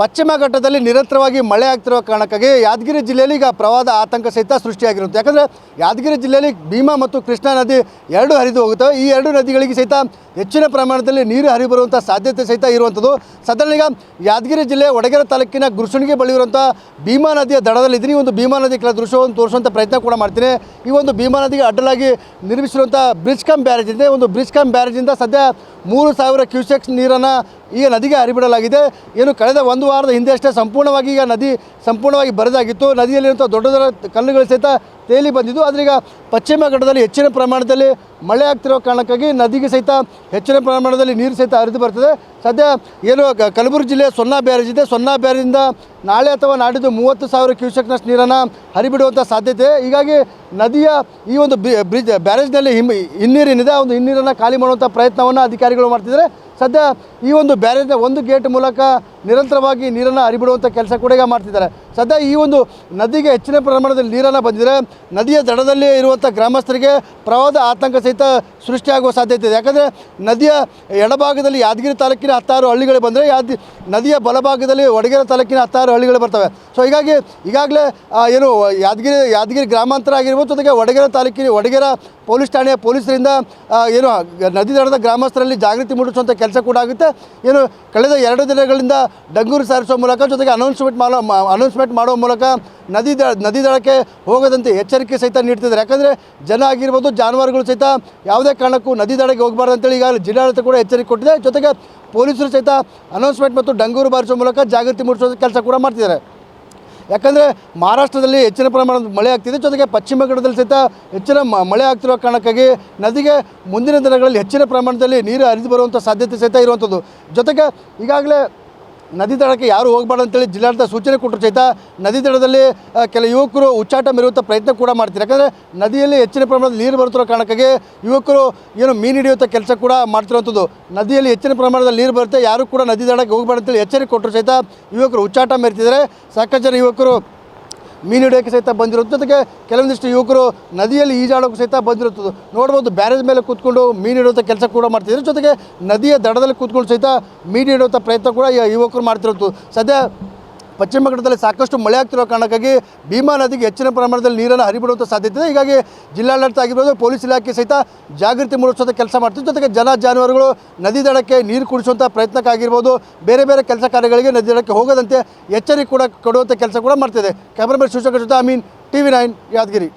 ಪಶ್ಚಿಮ ಘಟ್ಟದಲ್ಲಿ ನಿರಂತರವಾಗಿ ಮಳೆ ಆಗ್ತಿರೋ ಕಾರಣಕ್ಕಾಗಿ ಯಾದಗಿರಿ ಜಿಲ್ಲೆಯಲ್ಲಿ ಈಗ ಪ್ರವಾಹ ಆತಂಕ ಸಹಿತ ಸೃಷ್ಟಿಯಾಗಿರುತ್ತೆ. ಯಾಕಂದರೆ ಯಾದಗಿರಿ ಜಿಲ್ಲೆಯಲ್ಲಿ ಭೀಮಾ ಮತ್ತು ಕೃಷ್ಣಾ ನದಿ ಎರಡು ಹರಿದು ಹೋಗುತ್ತವೆ ಈ ಎರಡು ನದಿಗಳಿಗೆ ಸಹಿತ ಹೆಚ್ಚಿನ ಪ್ರಮಾಣದಲ್ಲಿ ನೀರು ಹರಿದು ಬರುವಂಥ ಸಾಧ್ಯತೆ ಸಹಿತ ಇರುವಂಥದ್ದು. ಸದನ ಈಗ ಯಾದಗಿರಿ ಜಿಲ್ಲೆ ಒಡಗೇರ ತಾಲೂಕಿನ ಗುರುಸುಣಿಗೆ ಬಳಿಯುವಂಥ ಭೀಮಾ ನದಿಯ ದಡದಲ್ಲಿ ಇದ್ದೀನಿ ಒಂದು ಭೀಮಾ ನದಿ ಕೆಲ ದೃಶ್ಯವನ್ನು ತೋರಿಸುವಂಥ ಪ್ರಯತ್ನ ಕೂಡ ಮಾಡ್ತೀನಿ. ಈ ಒಂದು ಭೀಮಾ ನದಿಗೆ ಅಡ್ಡಲಾಗಿ ನಿರ್ಮಿಸಿರುವಂಥ ಬ್ರಿಜ್ ಕಮ್ ಬ್ಯಾರೇಜ್ ಇದೆ. ಒಂದು ಬ್ರಿಜ್ ಕಮ್ ಬ್ಯಾರೇಜಿಂದ ಸದ್ಯ ಮೂರು ಸಾವಿರ ಕ್ಯೂಸೆಕ್ಸ್ ನೀರನ್ನು ಈಗ ನದಿಗೆ ಹರಿಬಿಡಲಾಗಿದೆ. ಏನು ಕಳೆದ ಒಂದು ವಾರದ ಹಿಂದೆಯಷ್ಟೇ ಸಂಪೂರ್ಣವಾಗಿ ಈಗ ನದಿ ಸಂಪೂರ್ಣವಾಗಿ ಬರದಾಗಿತ್ತು. ನದಿಯಲ್ಲಿರುವಂಥ ದೊಡ್ಡ ದೊಡ್ಡ ಕಲ್ಲುಗಳು ಸಹಿತ ತೇಲಿ ಬಂದಿದ್ದು. ಆದರೆ ಈಗ ಪಶ್ಚಿಮ ಘಟ್ಟದಲ್ಲಿ ಹೆಚ್ಚಿನ ಪ್ರಮಾಣದಲ್ಲಿ ಮಳೆ ಆಗ್ತಿರೋ ಕಾರಣಕ್ಕಾಗಿ ನದಿಗೆ ಸಹಿತ ಹೆಚ್ಚಿನ ಪ್ರಮಾಣದಲ್ಲಿ ನೀರು ಸಹಿತ ಹರಿದು ಬರ್ತದೆ. ಸದ್ಯ ಏನು ಕಲಬುರಗಿ ಜಿಲ್ಲೆ ಸೊನ್ನಾ ಬ್ಯಾರೇಜ್ ಇದೆ. ಸೊನ್ನಾ ಬ್ಯಾರೇಜಿಂದ ನಾಳೆ ಅಥವಾ ನಾಡಿದ್ದು ಮೂವತ್ತು ಸಾವಿರ ಕ್ಯೂಸೆಕ್ನಷ್ಟು ನೀರನ್ನು ಹರಿಬಿಡುವಂಥ ಸಾಧ್ಯತೆ. ಹೀಗಾಗಿ ನದಿಯ ಈ ಒಂದು ಬ್ರಿಜ್ ಬ್ಯಾರೇಜ್ನಲ್ಲಿ ಹಿಮ್ ಹಿನ್ನೀರೇನಿದೆ. ಆ ಒಂದು ಹಿನ್ನೀರನ್ನು ಖಾಲಿ ಮಾಡುವಂಥ ಪ್ರಯತ್ನವನ್ನು ಅಧಿಕಾರಿಗಳು ಮಾಡ್ತಿದ್ದಾರೆ. ಸದ್ಯ ಈ ಒಂದು ಬ್ಯಾರೇಜ್ನ ಒಂದು ಗೇಟ್ ಮೂಲಕ ನಿರಂತರವಾಗಿ ನೀರನ್ನು ಹರಿಬಿಡುವಂಥ ಕೆಲಸ ಕೂಡ ಈಗ ಮಾಡ್ತಿದ್ದಾರೆ. ಸದ್ಯ ಈ ಒಂದು ನದಿಗೆ ಹೆಚ್ಚಿನ ಪ್ರಮಾಣದಲ್ಲಿ ನೀರನ್ನು ಬಂದಿದ್ದರೆ ನದಿಯ ದಡದಲ್ಲಿ ಇರುವಂಥ ಗ್ರಾಮಸ್ಥರಿಗೆ ಪ್ರವಾಹದ ಆತಂಕ ಸಹಿತ ಸೃಷ್ಟಿಯಾಗುವ ಸಾಧ್ಯತೆ ಇದೆ. ಯಾಕಂದರೆ ನದಿಯ ಎಡಭಾಗದಲ್ಲಿ ಯಾದಗಿರಿ ತಾಲೂಕಿನ ಹತ್ತಾರು ಹಳ್ಳಿಗಳು ಬಂದರೆ ಯಾದ ನದಿಯ ಬಲಭಾಗದಲ್ಲಿ ವಡಗೇರ ತಾಲೂಕಿನ ಹತ್ತಾರು ಹಳ್ಳಿಗಳು ಬರ್ತವೆ. ಸೊ ಹೀಗಾಗಿ ಈಗಾಗಲೇ ಏನು ಯಾದಗಿರಿ ಯಾದಗಿರಿ ಗ್ರಾಮಾಂತರ ಆಗಿರ್ಬೋದು, ಜೊತೆಗೆ ವಡಗೇರ ತಾಲೂಕಿನ ವಡಗೇರ ಪೊಲೀಸ್ ಠಾಣೆಯ ಪೊಲೀಸರಿಂದ ಏನು, ನದಿ ದಡದ ಗ್ರಾಮಸ್ಥರಲ್ಲಿ ಜಾಗೃತಿ ಮೂಡಿಸುವಂಥ ಕೆಲಸ ಕೂಡ ಆಗುತ್ತೆ. ಏನು, ಕಳೆದ ಎರಡು ದಿನಗಳಿಂದ ಡಂಗೂರು ಸಾರಿಸುವ ಮೂಲಕ ಜೊತೆಗೆ ಅನೌನ್ಸ್ಮೆಂಟ್ ಮಾಡೋ ಅನೌನ್ಸ್ಮೆಂಟ್ ಮಾಡುವ ಮೂಲಕ ನದಿ ದ ನದಿ ದಡಕ್ಕೆ ಹೋಗದಂತೆ ಎಚ್ಚರಿಕೆ ಸಹಿತ ನೀಡ್ತಿದ್ದಾರೆ. ಯಾಕಂದರೆ ಜನ ಆಗಿರ್ಬೋದು, ಜಾನುವಾರುಗಳು ಸಹಿತ ಯಾವುದೇ ಕಾರಣಕ್ಕೂ ನದಿ ದಡಕ್ಕೆ ಹೋಗಬಾರ್ದು ಅಂತೇಳಿ ಈಗಾಗಲೇ ಜಿಲ್ಲಾಡಳಿತ ಕೂಡ ಎಚ್ಚರಿಕೆ ಕೊಟ್ಟಿದೆ. ಜೊತೆಗೆ ಪೊಲೀಸರು ಸಹಿತ ಅನೌನ್ಸ್ಮೆಂಟ್ ಮತ್ತು ಡಂಗೂರು ಬಾರಿಸುವ ಮೂಲಕ ಜಾಗೃತಿ ಮೂಡಿಸೋ ಕೆಲಸ ಕೂಡ ಮಾಡ್ತಿದ್ದಾರೆ. ಯಾಕಂದರೆ ಮಹಾರಾಷ್ಟ್ರದಲ್ಲಿ ಹೆಚ್ಚಿನ ಪ್ರಮಾಣದ ಮಳೆ ಆಗ್ತಿದೆ. ಜೊತೆಗೆ ಪಶ್ಚಿಮ ಘಟ್ಟದಲ್ಲಿ ಸಹಿತ ಹೆಚ್ಚಿನ ಮಳೆ ಆಗ್ತಿರೋ ಕಾರಣಕ್ಕಾಗಿ ನದಿಗೆ ಮುಂದಿನ ದಿನಗಳಲ್ಲಿ ಹೆಚ್ಚಿನ ಪ್ರಮಾಣದಲ್ಲಿ ನೀರು ಹರಿದು ಬರುವಂಥ ಸಾಧ್ಯತೆ ಸಹಿತ ಇರುವಂಥದ್ದು ಜೊತೆಗೆ ಈಗಾಗಲೇ ನದಿ ದಡಕ್ಕೆ ಯಾರು ಹೋಗಬಾರ್ದು ಅಂತೇಳಿ ಜಿಲ್ಲಾಡಳಿತ ಸೂಚನೆ ಕೊಟ್ಟರು ಸಹಿತ ನದಿ ದಡದಲ್ಲಿ ಕೆಲ ಯುವಕರು ಉಚ್ಚಾಟ ಮೆರೆಯುವಂಥ ಪ್ರಯತ್ನ ಕೂಡ ಮಾಡ್ತಾರೆ ಯಾಕಂದರೆ ನದಿಯಲ್ಲಿ ಹೆಚ್ಚಿನ ಪ್ರಮಾಣದ ನೀರು ಬರುತ್ತಿರೋ ಕಾರಣಕ್ಕಾಗಿ ಯುವಕರು ಏನು ಮೀನು ಹಿಡಿಯುವಂಥ ಕೆಲಸ ಕೂಡ ಮಾಡ್ತಿರುವಂಥದ್ದು ನದಿಯಲ್ಲಿ ಹೆಚ್ಚಿನ ಪ್ರಮಾಣದಲ್ಲಿ ನೀರು ಬರುತ್ತೆ, ಯಾರು ಕೂಡ ನದಿ ದಡಕ್ಕೆ ಹೋಗಬಾರ್ದು ಅಂತೇಳಿ ಎಚ್ಚರಿಕೆ ಕೊಟ್ಟರು ಸಹಿತ ಯುವಕರು ಉಚ್ಚಾಟ ಮೆರೆತಿದ್ದಾರೆ. ಸಾಕಷ್ಟು ಜನ ಯುವಕರು ಮೀನು ಹಿಡಿಯೋಕ್ಕೆ ಸಹಿತ ಬಂದಿರೋದು. ಜೊತೆಗೆ ಕೆಲವೊಂದಿಷ್ಟು ಯುವಕರು ನದಿಯಲ್ಲಿ ಈಜಾಡೋಕೆ ಸಹಿತ ಬಂದಿರುತ್ತದೆ ನೋಡ್ಬೋದು, ಬ್ಯಾರೇಜ್ ಮೇಲೆ ಕೂತ್ಕೊಂಡು ಮೀನು ಹಿಡಿಯುವಂಥ ಕೆಲಸ ಕೂಡ ಮಾಡ್ತಿದ್ದಾರೆ. ಜೊತೆಗೆ ನದಿಯ ದಡದಲ್ಲಿ ಕೂತ್ಕೊಂಡು ಸಹಿತ ಮೀನು ಹಿಡಿಯುವಂಥ ಪ್ರಯತ್ನ ಕೂಡ ಯುವಕರು ಮಾಡ್ತಿರೋದು. ಸದ್ಯ ಪಶ್ಚಿಮ ಘಟ್ಟದಲ್ಲಿ ಸಾಕಷ್ಟು ಮಳೆ ಆಗ್ತಿರೋ ಕಾರಣಕ್ಕಾಗಿ ಭೀಮಾ ನದಿಗೆ ಹೆಚ್ಚಿನ ಪ್ರಮಾಣದಲ್ಲಿ ನೀರನ್ನು ಹರಿಬಿಡುವಂಥ ಸಾಧ್ಯತೆ ಇದೆ. ಹೀಗಾಗಿ ಜಿಲ್ಲಾಡಳಿತ ಆಗಿರ್ಬೋದು, ಪೊಲೀಸ್ ಇಲಾಖೆ ಸಹಿತ ಜಾಗೃತಿ ಮೂಡಿಸುವಂಥ ಕೆಲಸ ಮಾಡ್ತೀವಿ ಜೊತೆಗೆ ಜನ ಜಾನುವಾರುಗಳು ನದಿ ದಡಕ್ಕೆ ನೀರು ಕುಡಿಸುವಂಥ ಪ್ರಯತ್ನಕ್ಕಾಗಿರ್ಬೋದು ಬೇರೆ ಬೇರೆ ಕೆಲಸ ಕಾರ್ಯಗಳಿಗೆ ನದಿ ದಡಕ್ಕೆ ಹೋಗದಂತೆ ಎಚ್ಚರಿಕೆ ಕೂಡ ಕೊಡುವಂಥ ಕೆಲಸ ಕೂಡ ಮಾಡ್ತಿದೆ. ಕ್ಯಾಮ್ರಾಮನ್ ಶಿವಶಂಕರ್ ಜೊತೆ ಮೀನ್ ಟಿ ವಿ ನೈನ್ ಯಾದಗಿರಿ.